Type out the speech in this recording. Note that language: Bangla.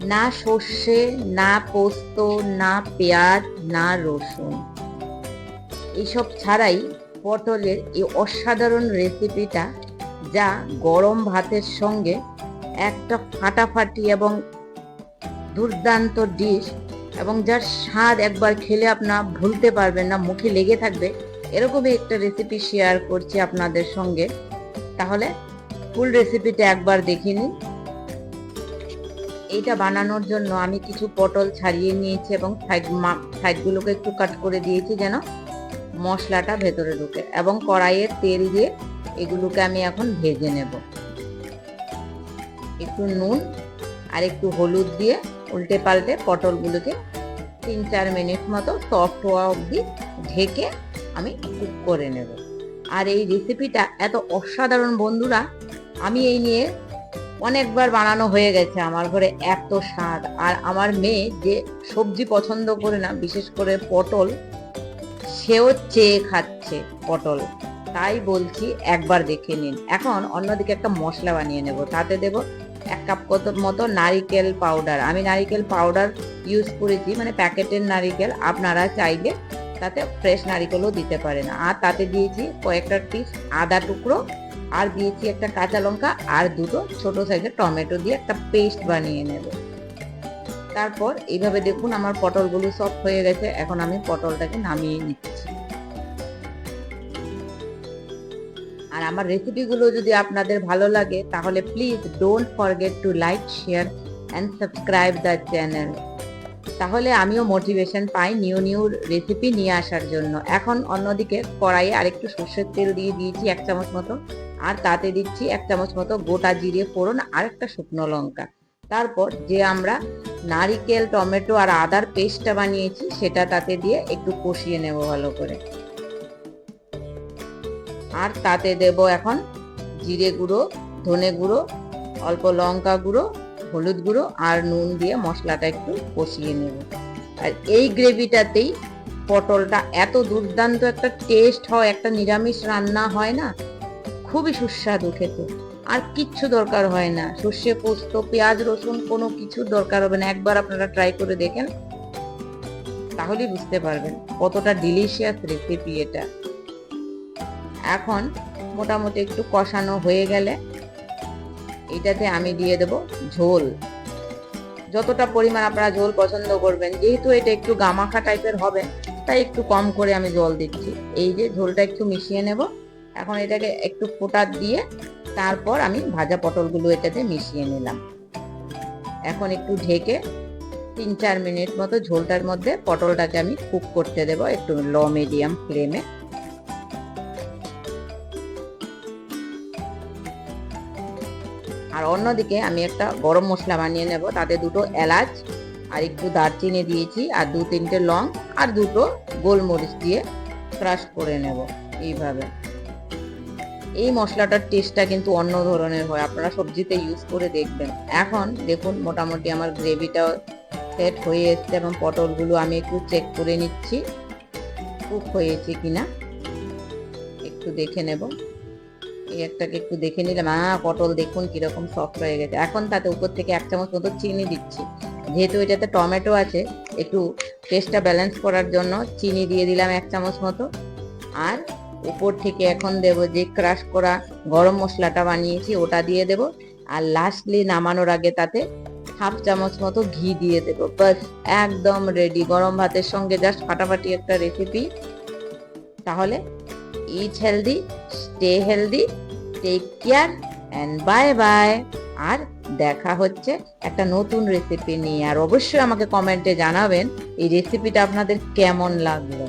না সর্ষে, না পোস্ত, না পেঁয়াজ, না রসুন। এইসব ছাড়াই পটলের এই অসাধারণ রেসিপিটা যা গরম ভাতের সঙ্গে একটা ফাটাফাটি এবং দুর্দান্ত ডিশ এবং যার স্বাদ একবার খেলে আপনার ভুলতে পারবেন না, মুখে লেগে থাকবে, এরকমই একটা রেসিপি শেয়ার করছি আপনাদের সঙ্গে। তাহলে ফুল রেসিপিটা একবার দেখে নিন। এইটা বানানোর জন্য আমি কিছু পটল ছাড়িয়ে নিয়েছি এবং সাইড সাইডগুলোকে একটু কাট করে দিয়েছি যেন মশলাটা ভেতরে ঢুকে এবং কড়াইয়ে তেল দিয়ে এগুলোকে আমি এখন ভেজে নেব। একটু নুন আর একটু হলুদ দিয়ে উল্টে পাল্টে পটলগুলোকে তিন চার মিনিট মতো সফট হওয়া অবধি ঢেকে আমি কুক করে নেব। আর এই রেসিপিটা এত অসাধারণ বন্ধুরা, আমি এই নিয়ে অনেকবার বানানো হয়ে গেছে আমার ঘরে এত স্বাদ। আর আমার মেয়ে যে সবজি পছন্দ করে না, বিশেষ করে পটল, সেও চেয়ে খাচ্ছে পটল। তাই বলছি একবার দেখে নিন। এখন অন্যদিকে একটা মশলা বানিয়ে নেব। তাতে দেব এক কাপ কত মতো নারিকেল পাউডার। আমি নারিকেল পাউডার ইউজ করেছি মানে প্যাকেটের নারিকেল। আপনারা চাইলে তাতে ফ্রেশ নারিকেলও দিতে পারেন। আর তাতে দিয়েছি কয়েকটা পিস আদা টুকরো আর দিয়েছি একটা কাঁচা লঙ্কা আর দুটো ছোট সাইজের টমেটো দিয়ে একটা পেস্ট বানিয়ে নেব। তারপর এইভাবে দেখুন আমার পটলগুলো সব হয়ে গেছে, এখন আমি পটলটাকে নামিয়ে নিচ্ছি। আর আমার রেসিপিগুলো যদি আপনাদের ভালো লাগে, তাহলে please don't forget to like share and subscribe the channel তাহলে আমিও মোটিভেশন পাই নিউ নিউ রেসিপি নিয়ে আসার জন্য। এখন অন্যদিকে কড়াইয়ে আরেকটু সর্ষের তেল দিয়ে দিয়েছি, এক চামচ মতো। আর তাতে দিচ্ছি এক চামচ মতো গোটা জিরে ফোড়ন আর একটা শুকনো লঙ্কা। তারপর যে আমরা নারিকেল, টমেটো আর আদার পেস্টটা বানিয়েছি, সেটা তাতে দিয়ে একটু কষিয়ে নেব ভালো করে। আর তাতে দেব এখন জিরে গুঁড়ো, ধনে গুঁড়ো, অল্প লঙ্কা গুঁড়ো, হলুদ গুঁড়ো আর নুন দিয়ে মশলাটা একটু কষিয়ে নেব। আর এই গ্রেভিটাতেই পটলটা এত দুর্দান্ত একটা টেস্ট হয়, একটা নিরামিষ রান্না হয় না? খুবই সুস্বাদু খেতে। আর কিচ্ছু দরকার হয় না। সর্ষে পোস্ত, পেঁয়াজ, রসুন কোনো কিছুর দরকার হবে না। একবার আপনারা ট্রাই করে দেখেন, তাহলেই বুঝতে পারবেন কতটা ডিলিশিয়াস রেসিপি এটা। এখন মোটামুটি একটু কষানো হয়ে গেলে এটাতে আমি দিয়ে দেব ঝোল। যতটা পরিমাণ আপনারা ঝোল পছন্দ করবেন, যেহেতু এটা একটু গামাখা টাইপের হবে, তাই একটু কম করে আমি জল দিচ্ছি। এই যে ঝোলটা একটু মিশিয়ে নেব। এখন এটাকে একটু ফোটা দিয়ে তারপর আমি ভাজা পটলগুলো এটাতে মিশিয়ে নিলাম। এখন একটু ঢেকে তিন চার মিনিট মতো ঝোলটার মধ্যে পটলটাকে আমি কুক করতে দেব একটু লো মিডিয়াম ফ্লেমে। আর অন্যদিকে আমি একটা গরম মশলা বানিয়ে নেব, তাতে দুটো এলাচ আর একটু দারচিনি দিয়েছি আর দু তিনটে লং আর দুটো গোলমরিচ দিয়ে ক্রাশ করে নেব এইভাবে। এই মশলাটার টেস্টটা কিন্তু অন্য ধরনের হয়। আপনারা সবজিতে ইউজ করে দেখবেন। এখন দেখুন, মোটামুটি আমার গ্রেভিটা সেট হয়ে এসছে এবং পটলগুলো আমি একটু চেক করে নিচ্ছি। কুক হয়েছে কিনা? একটু দেখে নেব। এই একটাকে একটু দেখে নিলাম। আহ পটল দেখুন কীরকম সফট হয়ে গেছে। এখন তাতে উপর থেকে এক চামচ মতো চিনি দিচ্ছি। যেহেতু এটাতে টমেটো আছে, একটু টেস্টটা ব্যালেন্স করার জন্য চিনি দিয়ে দিলাম এক চামচ মতো। আর উপর থেকে এখন দেব যে ক্রাশ করা গরম মশলাটা বানিয়েছি, ওটা দিয়ে দেব। আর লাস্টলি নামানোর আগে তাতে হাফ চামচ মতো ঘি দিয়ে দেবো। বাস একদম রেডি গরম ভাতের সঙ্গে জাস্ট ফাটাফাটি একটা রেসিপি তাহলে eat healthy stay healthy take care and bye bye আর দেখা হচ্ছে একটা নতুন রেসিপি নিয়ে। আর অবশ্যই আমাকে কমেন্টে জানাবেন এই রেসিপিটা আপনাদের কেমন লাগল।